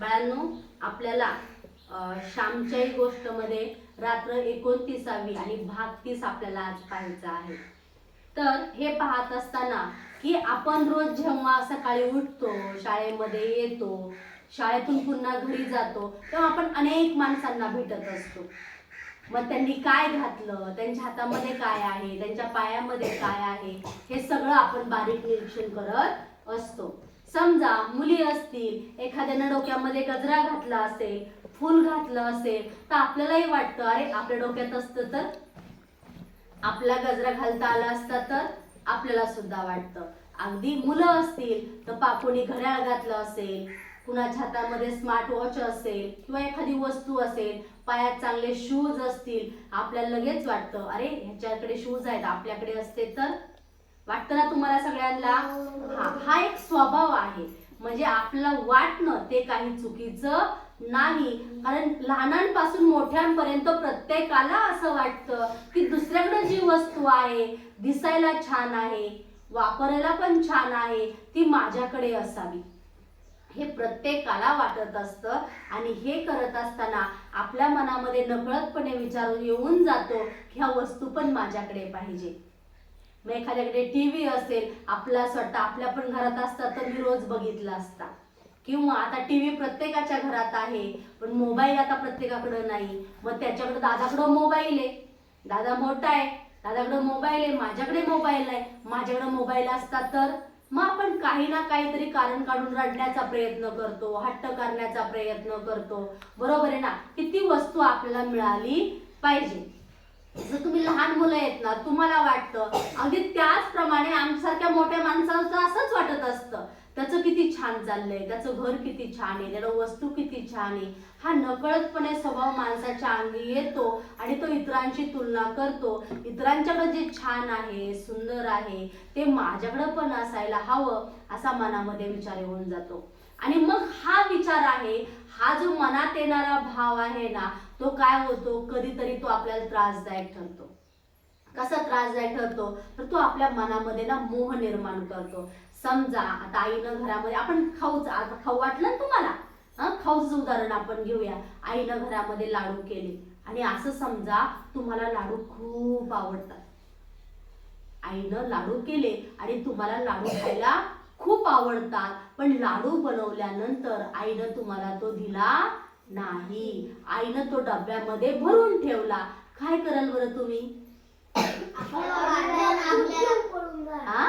बाळांनो आपल्याला श्यामच्याही गोष्टमध्ये रात्र एकोणतीसावी आणि भाग तीस आपल्याला आज पाहायचा आहे. तर हे पाहत असताना की आपण रोज जेव्हा सकाळी उठतो शाळेमध्ये येतो शाळेतून पुन्हा घरी जातो तेव्हा आपण अनेक माणसांना भेटत असतो. मग त्यांनी काय घातलं? त्यांच्या हातामध्ये काय आहे? त्यांच्या पायामध्ये काय आहे? हे सगळं आपण बारीक निरीक्षण करत असतो. समजा मुली असतील एखाद्यानं डोक्यामध्ये गजरा घातला असेल फूल घातलं असेल तर आपल्यालाही वाटतं अरे आपल्या डोक्यात असतं तर? आपला गजरा घालता आला असता तर? आपल्याला सुद्धा वाटतं. अगदी मुलं असतील तर पा घड्याळ घातलं असेल कुणाच्या हातामध्ये स्मार्ट वॉच असेल किंवा एखादी वस्तू असेल पायात चांगले शूज असतील आपल्याला लगेच वाटतं अरे ह्याच्याकडे शूज आहेत आपल्याकडे असते तर? वाटतं ना तुम्हाला सगळ्यांना? हा हा एक स्वभाव आहे. म्हणजे आपलं वाटणं ते काही चुकीचं नाही. कारण लहानांपासून मोठ्यांपर्यंत प्रत्येकाला असं वाटतं की दुसऱ्याकडे जी वस्तू आहे दिसायला छान आहे वापरायला पण छान आहे ती माझ्याकडे असावी. हे प्रत्येकाला वाटत असतं आणि हे करत असताना आपल्या मनामध्ये नकळतपणे विचार येऊन जातो की ह्या वस्तू पण माझ्याकडे पाहिजे. मग एखाद्याकडे टीव्ही असेल आपला स्वतः आपल्या पण घरात असता तर मी रोज बघितला असता. किंवा आता टीव्ही प्रत्येकाच्या घरात आहे पण मोबाईल आता प्रत्येकाकडं नाही. मग त्याच्याकडे दादाकडं मोबाईल आहे. दादा मोठा आहे दादाकडं मोबाईल आहे माझ्याकडे मोबाईल आहे. माझ्याकडे मोबाईल असता तर मग आपण काही ना काहीतरी कारण काढून रडण्याचा प्रयत्न करतो हट्ट करण्याचा प्रयत्न करतो. बरोबर आहे ना? किती वस्तू आपल्याला मिळाली पाहिजे. जर तुम्ही लहान मुलं आहेत ना तुम्हाला वाटतं अगदी त्याचप्रमाणे आमच्यासारख्या मोठ्या माणसाचं असंच वाटत असतं. त्याचं किती छान चाललंय त्याचं घर किती छान आहे त्याला वस्तू किती छान आहे. हा नकळतपणे स्वभाव माणसाच्या अंगी येतो आणि तो इतरांशी तुलना करतो. इतरांच्याकडे जे छान आहे सुंदर आहे ते माझ्याकडं पण असायला हवं असा मनामध्ये विचार येऊन जातो. आणि मग हा विचार आहे हा जो मनात येणारा भाव आहे ना तो काय होतो? कधीतरी तो आपल्याला त्रासदायक ठरतो. कसा त्रासदायक ठरतो? तर तो आपल्या मनामध्ये ना मोह निर्माण करतो. समजा आता आईनं घरामध्ये आपण खाऊच आता खाऊ वाटलं ना तुम्हाला? खाऊचं उदाहरण आपण घेऊया. आईनं घरामध्ये लाडू केले. आणि असं समजा तुम्हाला लाडू खूप आवडतात. आईनं लाडू केले आणि तुम्हाला लाडू खायला खूप आवडतात. पण लाडू बनवल्यानंतर आईनं तुम्हाला तो दिला नाही. आईनं तो डब्यामध्ये भरून ठेवला. काय कराल बरं तुम्ही? हा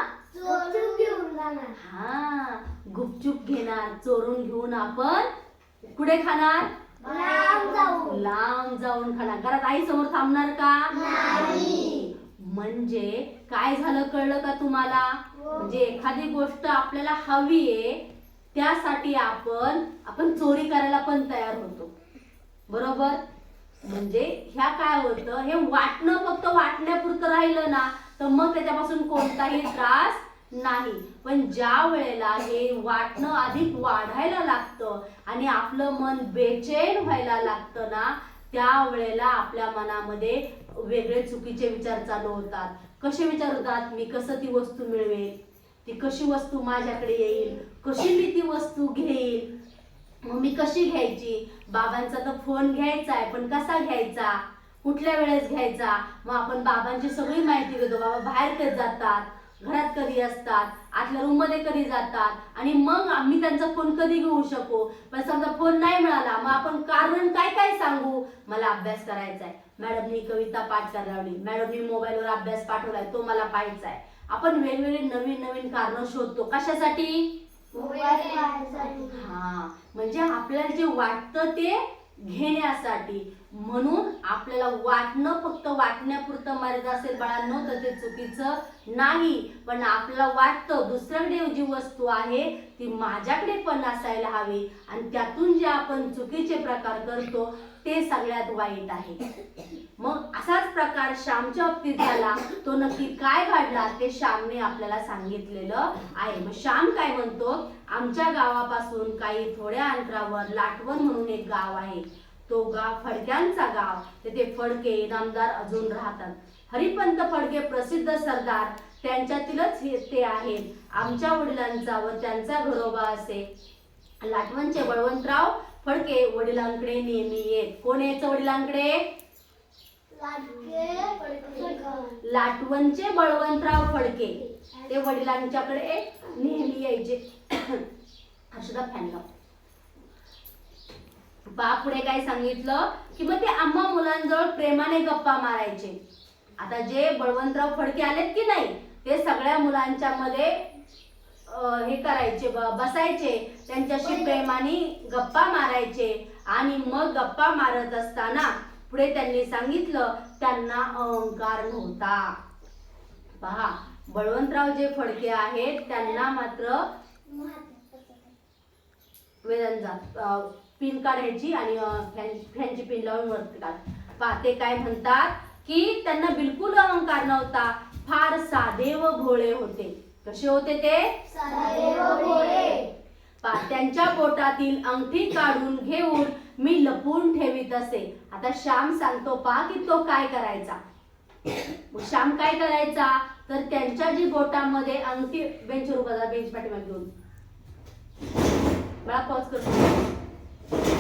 हा. गुपचूप घेणार चोरून घेऊन आपण कुठे खाणार? लांब जाऊन. खाणार. घरात आई समोर थांबणार का? म्हणजे काय झालं कळलं का तुम्हाला? म्हणजे एखादी गोष्ट आपल्याला हवी आहे त्यासाठी आपण आपण चोरी करायला पण तयार होतो. बरोबर? म्हणजे ह्या काय होतं हे वाटणं फक्त वाटण्यापुरतं राहिलं ना तर मग त्याच्यापासून कोणताही त्रास नाही. पण ज्या वेळेला हे वाटणं अधिक वाढायला लागतं आणि आपलं मन बेचैन व्हायला लागतं ना त्या वेळेला आपल्या मनामध्ये वेगळे चुकीचे विचार चालू होतात. कसे विचार होतात? मी कसं ती वस्तू मिळवेल? ती कशी वस्तू माझ्याकडे येईल? कशी मी ती वस्तू घेईल? मग मी कशी घ्यायची? बाबांचा तर फोन घ्यायचा आहे पण कसा घ्यायचा? कुठल्या वेळेस घ्यायचा? मग आपण बाबांची सगळी माहिती घेतो. बाबा बाहेर कधी जातात. घरात कधी असतात आतल्या रूममध्ये कधी जातात आणि मग आम्ही त्यांचा फोन कधी घेऊ शकू? पण समजा फोन नाही मिळाला मग आपण कारण काय काय सांगू? मला अभ्यास करायचा आहे मॅडमनी कविता पाठ करावली मॅडमनी मोबाईलवर अभ्यास पाठवलाय तो मला पाहायचा आहे आपण वेगवेगळे नवीन नवीन कारण शोधतो. कशासाठी? हा म्हणजे आपल्याला जे वाटतं ते घेण्यासाठी. म्हणून आपल्याला वाटणं फक्त वाटण्यापुरतं मर्याद असेल बाळांनो तर ते चुकीचं नाही. पण आपल्याला वाटतं दुसऱ्याकडे जी वस्तू आहे ती माझ्याकडे पण असायला हवी आणि त्यातून जे आपण चुकीचे प्रकार करतो ते सगळ्यात वाईट आहे. मग असाच प्रकार श्यामच्या बाबतीत झाला तो नक्की काय घडला ते श्यामने आपल्याला सांगितलेलं आहे. मग श्याम काय म्हणतो आमच्या गावापासून काही थोड्या अंतरावर लाटवण म्हणून एक गाव आहे. तो गाव फडक्यांचा गाव. तेथे फडके इनामदार अजून राहतात. हरिपंत फडके प्रसिद्ध सरदार. त्यांच्यातीलच हे ते आहेत. आमच्या वडिलांचा व त्यांचा घरोबा असे. लाटवणचे बळवंतराव फडके वडिलांकडे नेहमी येत. कोण यायचं वडिलांकडे? लाटवणचे बळवंतराव फडके. ते वडिलांच्याकडे नेहमी यायचे. हर्षदा फॅन लाव. बा पुढे काय सांगितलं? की मग ते आम्हा मुलांजवळ प्रेमाने गप्पा मारायचे. आता जे बळवंतराव फडके आलेत की नाही ते सगळ्या मुलांच्या मध्ये हे करायचे बसायचे. त्यांच्याशी प्रेमाने गप्पा मारायचे. आणि मग गप्पा मारत असताना पुढे त्यांनी सांगितलं त्यांना अहंकार नव्हता. पहा बळवंतराव जे फडके आहेत त्यांना मात्र वेदांचा पिन काढायची आणि फॅनची पिन लावून वरती काढ पहा ते काय म्हणतात की त्यांना बिलकुल अहंकार नव्हता फार साधे व भोळे होते. कसे होते ते? त्यांच्या पोटातील अंगठी काढून घेऊन मी लपून ठेवीत असे. आता श्याम सांगतो पा की तो काय करायचा. श्याम काय करायचा? तर त्यांच्या जी बोटामध्ये अंगठी बेंच उभा बेंच पाठीमागे घेऊन. मला पॉज करतो